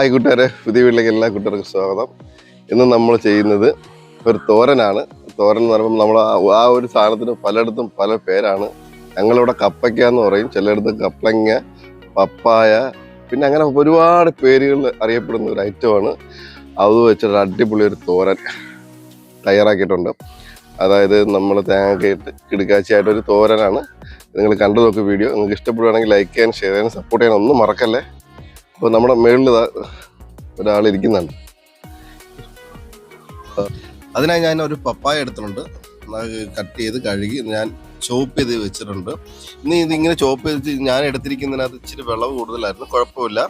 Hi കൂട്ടുകാരെ പുതിയ വീട്ടിലേക്ക് എല്ലാ കൂട്ടുകാർക്കും സ്വാഗതം. ഇന്ന് നമ്മൾ ചെയ്യുന്നത് ഒരു തോരനാണ്. തോരൻ എന്ന് പറയുമ്പോൾ നമ്മൾ ആ- ഒരു സാധനത്തിന് പലയിടത്തും പല പേരാണ്. ഞങ്ങളിവിടെ കപ്പയ്ക്ക എന്ന് പറയും. ചിലയിടത്ത് കപ്പങ്ങ പപ്പായ പിന്നെ അങ്ങനെ ഒരുപാട് പേരുകൾ അറിയപ്പെടുന്ന ഒരു ഐറ്റമാണ് അത് വെച്ചിട്ട് അടിപൊളി ഒരു തോരൻ തയ്യാറാക്കിയിട്ടുണ്ട്. അതായത് നമ്മൾ തേങ്ങ ഇട്ട് കിടുക്കാച്ചയായിട്ടൊരു തോരനാണ്. നിങ്ങൾ കണ്ടു നോക്ക് വീഡിയോ. നിങ്ങൾക്ക് ഇഷ്ടപ്പെടുകയാണെങ്കിൽ ലൈക്ക് ചെയ്യാൻ ഷെയർ ചെയ്യാൻ സപ്പോർട്ട് ചെയ്യാൻ ഒന്നും മറക്കല്ലേ? അപ്പോൾ നമ്മുടെ മേളിൽ ഒരാൾ ഇരിക്കുന്നുണ്ട്. അതിനായി ഞാൻ ഒരു പപ്പായ എടുത്തിട്ടുണ്ട്. കട്ട് ചെയ്ത് കഴുകി ഞാൻ ചോപ്പ് ചെയ്ത് വെച്ചിട്ടുണ്ട്. ഇനി ഇതിങ്ങനെ ചോപ്പ് ചെയ്ത് ഞാൻ എടുത്തിരിക്കുന്നതിനകത്ത് ഇച്ചിരി വിളവ് കൂടുതലായിരുന്നു. കുഴപ്പമില്ല.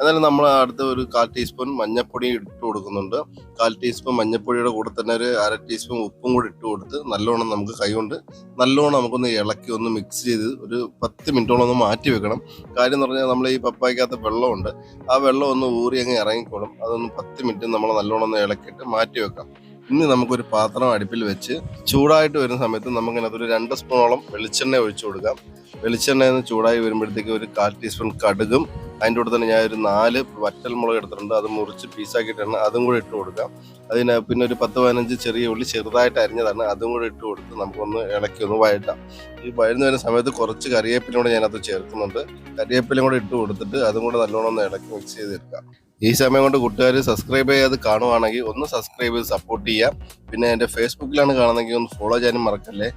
എന്നാലും നമ്മൾ അടുത്ത ഒരു കാൽ ടീസ്പൂൺ മഞ്ഞൾപ്പൊടി ഇട്ട് കൊടുക്കുന്നുണ്ട്. കാൽ ടീസ്പൂൺ മഞ്ഞൾപ്പൊടിയുടെ കൂടെ തന്നെ ഒരു അര ടീസ്പൂൺ ഉപ്പും കൂടി ഇട്ട് കൊടുത്ത് നല്ലോണം നമുക്ക് കൈകൊണ്ട് നല്ലോണം നമുക്കൊന്ന് ഇളക്കി ഒന്ന് മിക്സ് ചെയ്ത് ഒരു പത്ത് മിനിറ്റോളം ഒന്ന് മാറ്റി വെക്കണം. കാര്യം എന്ന് പറഞ്ഞാൽ നമ്മൾ ഈ പപ്പായ്ക്കകത്ത് വെള്ളമുണ്ട്. ആ വെള്ളം ഒന്ന് ഊറി അങ്ങ് ഇറങ്ങിക്കോളും. അതൊന്ന് പത്ത് മിനിറ്റ് നമ്മൾ നല്ലോണം ഒന്ന് ഇളക്കിയിട്ട് മാറ്റി വെക്കാം. ഇനി നമുക്കൊരു പാത്രം അടുപ്പിൽ വെച്ച് ചൂടായിട്ട് വരുന്ന സമയത്ത് നമുക്കിനകത്ത് ഒരു രണ്ട് സ്പൂണോളം വെളിച്ചെണ്ണ ഒഴിച്ചു കൊടുക്കാം. വെളിച്ചെണ്ണ ചൂടായി വരുമ്പോഴത്തേക്ക് ഒരു കാൽ ടീസ്പൂൺ കടുകും അതിന്റെ കൂടെ തന്നെ ഞാൻ ഒരു നാല് വറ്റൽ മുളക് എടുത്തിട്ടുണ്ട് അത് മുറിച്ച് പീസാക്കിയിട്ടാണ് അതും കൂടെ ഇട്ട് കൊടുക്കാം. അതിന് പിന്നെ ഒരു പത്ത് പതിനഞ്ച് ചെറിയ ഉള്ളി ചെറുതായിട്ട് അരിഞ്ഞതാണ് അതും കൂടെ ഇട്ട് കൊടുത്ത് നമുക്കൊന്ന് ഇളക്കി ഒന്ന് വഴറ്റാം. ഈ വഴന്നു വരുന്ന സമയത്ത് കുറച്ച് കറിവേപ്പിലും കൂടെ ഞാനത് ചേർക്കുന്നുണ്ട്. കറിവേപ്പിലും കൂടെ ഇട്ട് കൊടുത്തിട്ട് അതും കൂടെ നല്ലോണം ഒന്ന് ഇളക്കി മിക്സ് ചെയ്തെടുക്കാം ഈ സമയം കൊണ്ട് കൂട്ടുകാർ സബ്സ്ക്രൈബ് ചെയ്യാതെ കാണുവാണെങ്കിൽ ഒന്ന് സബ്സ്ക്രൈബ് ചെയ്ത് സപ്പോർട്ട് ചെയ്യാം. പിന്നെ എന്റെ ഫേസ്ബുക്കിലാണ് കാണുന്നതെങ്കിൽ ഒന്ന് ഫോളോ ചെയ്യാനും മറക്കല്ലേ?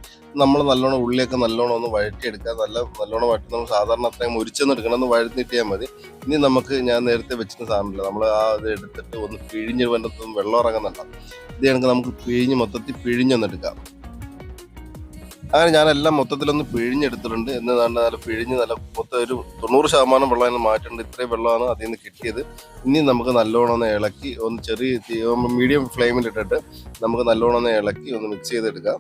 നമ്മൾ നല്ലോണം ഉള്ളിയൊക്കെ നല്ലോണം ഒന്ന് വഴറ്റിയെടുക്കുക നല്ല നല്ലോണം വഴറ്റി നമ്മൾ സാധാരണ അത്രയും മുരിച്ചൊന്നും എടുക്കണം ഒന്ന് വഴറ്റിയിട്ടിയാൽ മതി. ഇനി നമുക്ക് ഞാൻ നേരത്തെ വെച്ചിട്ട് സാധനമില്ല. നമ്മൾ ആ ഇത് എടുത്തിട്ട് ഒന്ന് പിഴിഞ്ഞ് വേണ്ടത്തൊന്നും വെള്ളം ഇറങ്ങുന്നുണ്ടാവും ഇത് കണക്ക് നമുക്ക് പിഴിഞ്ഞ് മൊത്തത്തിൽ പിഴിഞ്ഞൊന്നെടുക്കാം അങ്ങനെ ഞാനെല്ലാം മൊത്തത്തിലൊന്ന് പിഴിഞ്ഞെടുത്തിട്ടുണ്ട്. എന്ന് നല്ല നല്ല പിഴിഞ്ഞ് നല്ല മൊത്തം ഒരു തൊണ്ണൂറ് ശതമാനം വെള്ളം അതിന് മാറ്റുന്നുണ്ട് ഇത്രയും വെള്ളമാണ് അതിൽ നിന്ന് കിട്ടിയത്. ഇനി നമുക്ക് നല്ലോണം ഒന്ന് ഇളക്കി ഒന്ന് ചെറിയ മീഡിയം ഫ്ലെയിമിലിട്ടിട്ട് നമുക്ക് നല്ലോണം ഒന്ന് ഇളക്കി ഒന്ന് മിക്സ് ചെയ്തെടുക്കാം.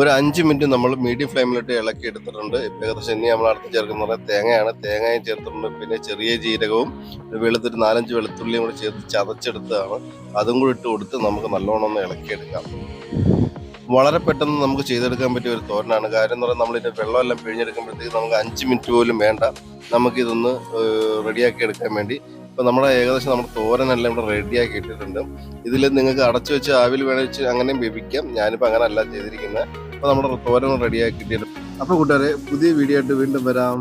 ഒരു അഞ്ച് മിനിറ്റ് നമ്മൾ മീഡിയം ഫ്ലെയിമിലിട്ട് ഇളക്കി എടുത്തിട്ടുണ്ട്. ഏകദേശം ഇനി നമ്മൾ അടുത്ത് ചേർക്കുന്നത് തേങ്ങയാണ്. തേങ്ങയും ചേർത്തിട്ടുണ്ട്. പിന്നെ ചെറിയ ജീരകവും വെളുത്തൊരു നാലഞ്ച് വെളുത്തുള്ളിയും കൂടി ചേർത്ത് ചതച്ചെടുത്തതാണ്. അതും കൂടി ഇട്ട് കൊടുത്ത് നമുക്ക് നല്ലോണം ഒന്ന് ഇളക്കിയെടുക്കാം. വളരെ പെട്ടെന്ന് നമുക്ക് ചെയ്തെടുക്കാൻ പറ്റിയ ഒരു തോരനാണ്. കാര്യം എന്ന് പറഞ്ഞാൽ നമ്മളിതിന്റെ വെള്ളമെല്ലാം പിഴിഞ്ഞെടുക്കുമ്പോഴത്തേക്ക് നമുക്ക് അഞ്ച് മിനിറ്റ് പോലും വേണ്ട. നമുക്കിതൊന്ന് റെഡിയാക്കി എടുക്കാൻ വേണ്ടി. ഇപ്പം നമ്മുടെ ഏകദേശം നമ്മുടെ തോരനെല്ലാം ഇവിടെ റെഡിയാക്കി ഇട്ടിട്ടുണ്ട്. ഇതിൽ നിങ്ങൾക്ക് അടച്ചു വെച്ച് ആവിൽ വേണ വെച്ച് അങ്ങനെയും വേവിക്കാം. ഞാനിപ്പോൾ അങ്ങനെ അല്ല ചെയ്തിരിക്കുന്നത് അപ്പോൾ നമ്മുടെ തോരൻ റെഡിയാക്കിയിട്ടുണ്ട് അപ്പോൾ കൂട്ടുകാരെ പുതിയ വീഡിയോ ആയിട്ട് വീണ്ടും വരാം.